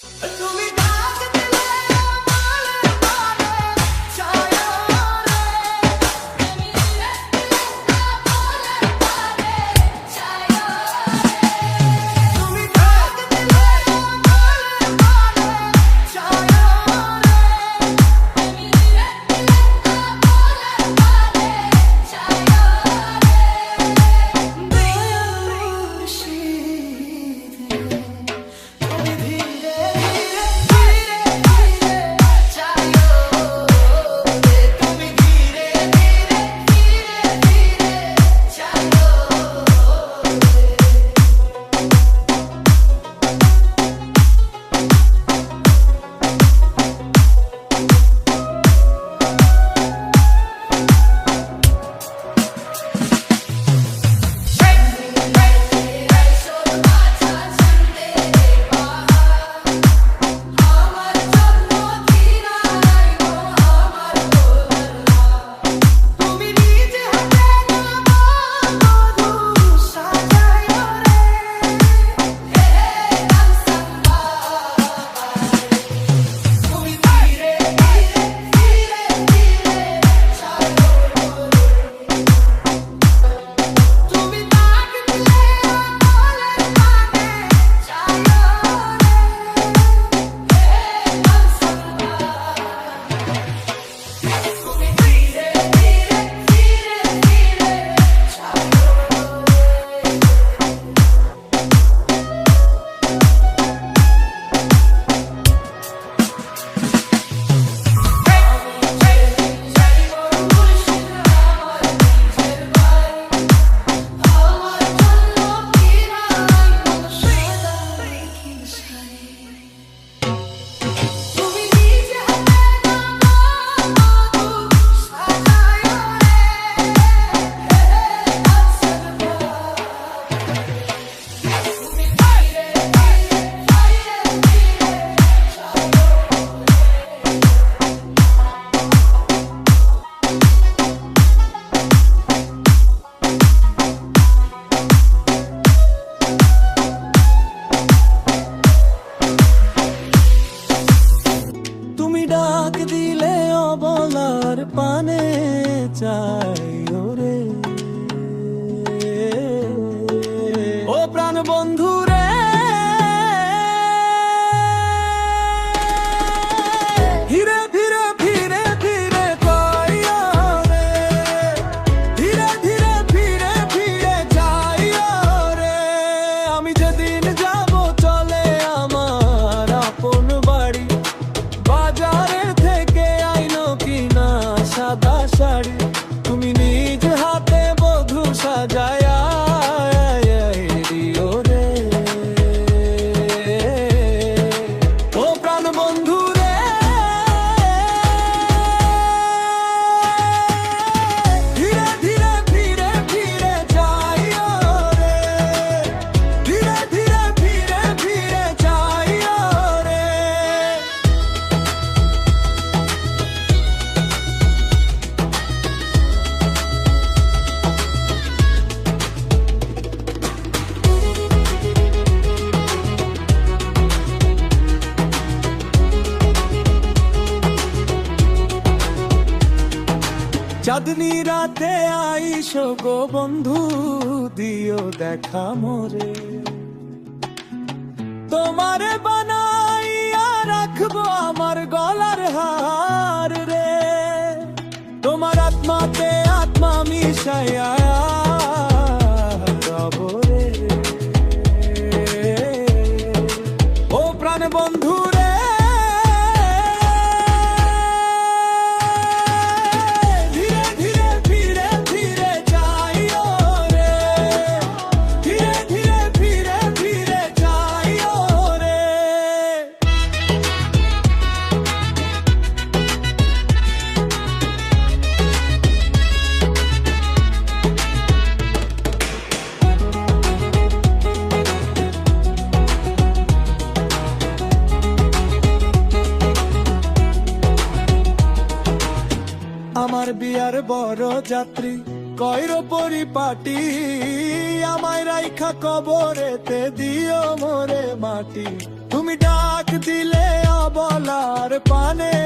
Until we die. আর পানে চাই ওরে। ও প্রাণ বন্ধু চাঁদনি রাতে আইস গো বন্ধু, দিও দেখা মোরে। তোমার বানাইয়া রাখব আমার গলার হার রে। তোমার আত্মাতে আত্মা মিশাইয়া আমার বিয়ার বড় যাত্রী। কয়র পরিপাটি, আমায় রাইখা কবরেতে দিও মোরে মাটি। তুমি ডাক দিলে অবলার পানে